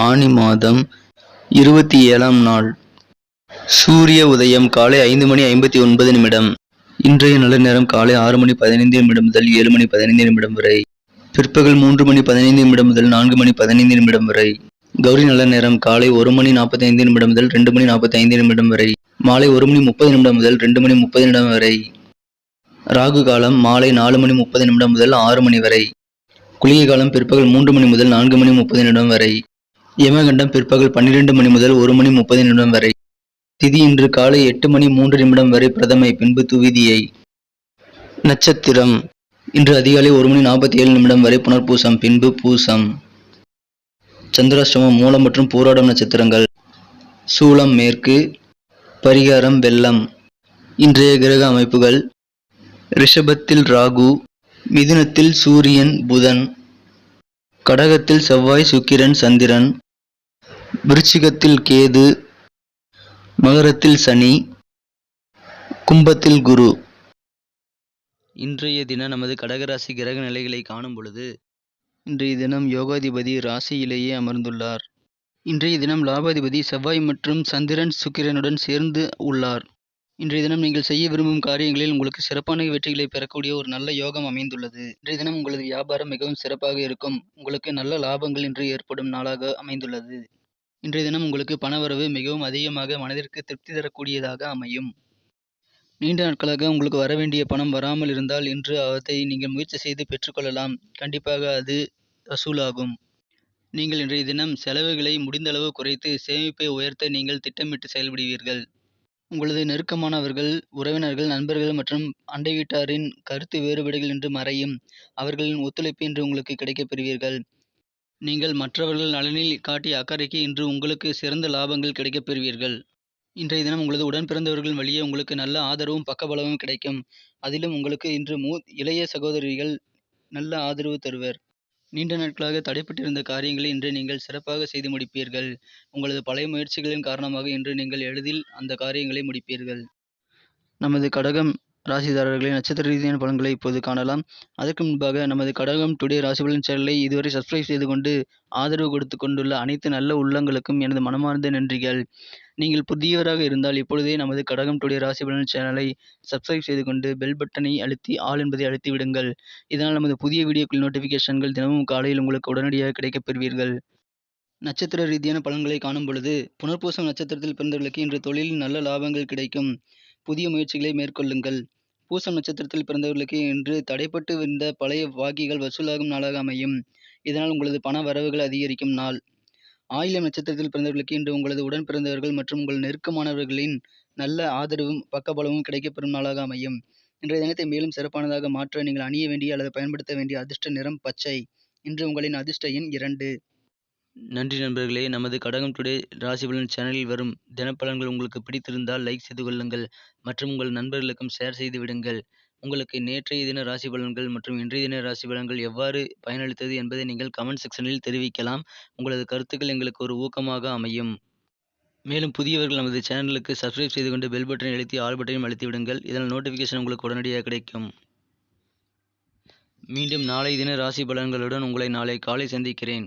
ஆனி மாதம் இருபத்தி ஏழாம் நாள். சூரிய உதயம் காலை ஐந்து மணி ஐம்பத்தி ஒன்பது நிமிடம். இன்றைய நல்ல நேரம் காலை ஆறு மணி பதினைந்து நிமிடம் முதல் ஏழு மணி பதினைந்து நிமிடம் வரை. பிற்பகல் மூன்று மணி பதினைந்து நிமிடம் முதல் நான்கு மணி பதினைந்து நிமிடம் வரை. கௌரி நல்ல நேரம் காலை ஒரு மணி நாற்பத்தைந்து நிமிடம் முதல் ரெண்டு மணி நாற்பத்தைந்து நிமிடம் வரை. மாலை ஒரு மணி முப்பது நிமிடம் முதல் ரெண்டு மணி முப்பது நிமிடம் வரை. ராகு காலம் மாலை நாலு மணி முப்பது நிமிடம் முதல் ஆறு மணி வரை. குளிகை காலம் பிற்பகல் மூன்று மணி முதல் நான்கு மணி முப்பது நிமிடம் வரை. யமகண்டம் பிற்பகல் பன்னிரண்டு மணி முதல் ஒரு மணி முப்பது நிமிடம் வரை. திதி இன்று காலை எட்டு மணி மூன்று நிமிடம் வரை பிரதமை பின்பு துவிதியை. நட்சத்திரம் இன்று அதிகாலை ஒரு மணி நாற்பத்தி ஏழு நிமிடம் வரை புனர்பூசம் பின்பு பூசம். சந்திராஷ்டமம் மூலம் மற்றும் பூராடம் நட்சத்திரங்கள். சூலம் மேற்கு பரிகாரம் வெள்ளம். இன்றைய கிரக அமைப்புகள் ரிஷபத்தில் ராகு மிதுனத்தில் சூரியன் புதன் கடகத்தில் செவ்வாய் சுக்கிரன் சந்திரன் விருச்சிகத்தில் கேது மகரத்தில் சனி கும்பத்தில் குரு. இன்றைய தினம் நமது கடகராசி கிரக நிலைகளை காணும் பொழுது இன்றைய தினம் யோகாதிபதி ராசியிலேயே அமர்ந்துள்ளார். இன்றைய தினம் லாபாதிபதி செவ்வாய் மற்றும் சந்திரன் சுக்கிரனுடன் சேர்ந்து உள்ளார். இன்றைய தினம் நீங்கள் செய்ய விரும்பும் காரியங்களில் உங்களுக்கு சிறப்பான வெற்றிகளை பெறக்கூடிய ஒரு நல்ல யோகம் அமைந்துள்ளது. இன்றைய தினம் உங்களது வியாபாரம் மிகவும் சிறப்பாக இருக்கும். உங்களுக்கு நல்ல லாபங்கள் இன்று ஏற்படும் நாளாக அமைந்துள்ளது. இன்றைய தினம் உங்களுக்கு பணவரவு மிகவும் அதிகமாக மனதிற்கு திருப்தி தரக்கூடியதாக அமையும். நீண்ட நாட்களாக உங்களுக்கு வர வேண்டிய பணம் வராமல் இருந்தால் இன்று அதை நீங்கள் முயற்சி செய்து பெற்றுக்கொள்ளலாம் கண்டிப்பாக அது வசூலாகும். நீங்கள் இன்றைய தினம் செலவுகளை முடிந்தளவு குறைத்து சேமிப்பை உயர்த்த நீங்கள் திட்டமிட்டு செயல்படுவீர்கள். உங்களது நெருக்கமானவர்கள் உறவினர்கள் நண்பர்கள் மற்றும் அண்டை வீட்டாரின் கருத்து வேறுபாடுகள் இன்று மறையும். அவர்களின் ஒத்துழைப்பு இன்று உங்களுக்கு கிடைக்கப் பெறுவீர்கள். நீங்கள் மற்றவர்கள் நலனில் காட்டிய அக்கறைக்கு இன்று உங்களுக்கு சிறந்த லாபங்கள் கிடைக்கப் பெறுவீர்கள். இன்றைய தினம் உங்களது உடன் பிறந்தவர்கள் வழியே உங்களுக்கு நல்ல ஆதரவும் பக்கபலமும் கிடைக்கும். அதிலும் உங்களுக்கு இன்று மூ இளைய சகோதரிகள் நல்ல ஆதரவு தருவர். நீண்ட நாட்களாக தடைப்பட்டிருந்த காரியங்களை இன்று நீங்கள் சிறப்பாக செய்து முடிப்பீர்கள். உங்களது பழைய முயற்சிகளின் காரணமாக இன்று நீங்கள் எளிதில் அந்த காரியங்களை முடிப்பீர்கள். நமது கடகம் ராசிதாரர்களின் நட்சத்திர ரீதியான பலன்களை இப்போது காணலாம். அதற்கு முன்பாக நமது கடகம் டுடே ராசிபலன் சேனலை இதுவரை சப்ஸ்கிரைப் செய்து கொண்டு ஆதரவு கொடுத்து கொண்டுள்ள அனைத்து நல்ல உள்ளங்களுக்கும் எனது மனமார்ந்த நன்றிகள். நீங்கள் புதியவராக இருந்தால் இப்பொழுதே நமது கடகம் டுடே ராசிபலன் சேனலை சப்ஸ்கிரைப் செய்து கொண்டு பெல் பட்டனை அழுத்தி ஆல் என்பதை அழுத்தி விடுங்கள். இதனால் நமது புதிய வீடியோக்கள் நோட்டிஃபிகேஷன்கள் தினமும் காலையில் உங்களுக்கு உடனடியாக கிடைக்கப் பெறுவீர்கள். நட்சத்திர ரீதியான பலன்களை காணும் பொழுது புனர்பூசம் நட்சத்திரத்தில் பிறந்தவர்களுக்கு இன்று தொழிலில் நல்ல லாபங்கள் கிடைக்கும். புதிய முயற்சிகளை மேற்கொள்ளுங்கள். பூசம் நட்சத்திரத்தில் பிறந்தவர்களுக்கு இன்று தடைப்பட்டு வந்த பழைய வாக்கிகள் வசூலாகும் நாளாக அமையும். இதனால் உங்களது பண வரவுகள் அதிகரிக்கும் நாள். ஆயிலம் நட்சத்திரத்தில் பிறந்தவர்களுக்கு இன்று உங்களது உடன் பிறந்தவர்கள் மற்றும் உங்கள் நெருக்கமானவர்களின் நல்ல ஆதரவும் பக்கபலமும் கிடைக்கப்பெறும் நாளாக அமையும். இன்றைய தினத்தை மேலும் சிறப்பானதாக மாற்ற நீங்கள் அணிய வேண்டிய அல்லது பயன்படுத்த வேண்டிய அதிர்ஷ்ட நிறம் பச்சை. இன்று உங்களின் அதிர்ஷ்ட எண் இரண்டு. நன்றி நண்பர்களே. நமது கடகம் டுடே ராசி பலன் சேனலில் வரும் தினப்பலன்கள் உங்களுக்கு பிடித்திருந்தால் லைக் செய்து கொள்ளுங்கள். மற்றும் உங்கள் நண்பர்களுக்கும் ஷேர் செய்து விடுங்கள். உங்களுக்கு நேற்றைய தின ராசி பலன்கள் மற்றும் இன்றைய தின ராசி பலன்கள் எவ்வாறு பயனளித்தது என்பதை நீங்கள் கமெண்ட் செக்ஷனில் தெரிவிக்கலாம். உங்களது கருத்துக்கள் எங்களுக்கு ஒரு ஊக்கமாக அமையும். மேலும் புதியவர்கள் நமது சேனலுக்கு சப்ஸ்கிரைப் செய்து கொண்டு பெல் பட்டனை அழுத்தி ஆல் பட்டனையும் அழுத்தி விடுங்கள். இதனால் நோட்டிஃபிகேஷன் உங்களுக்கு உடனடியாக கிடைக்கும். மீண்டும் நாளை தின ராசி பலன்களுடன் உங்களை நாளை காலை சந்திக்கிறேன்.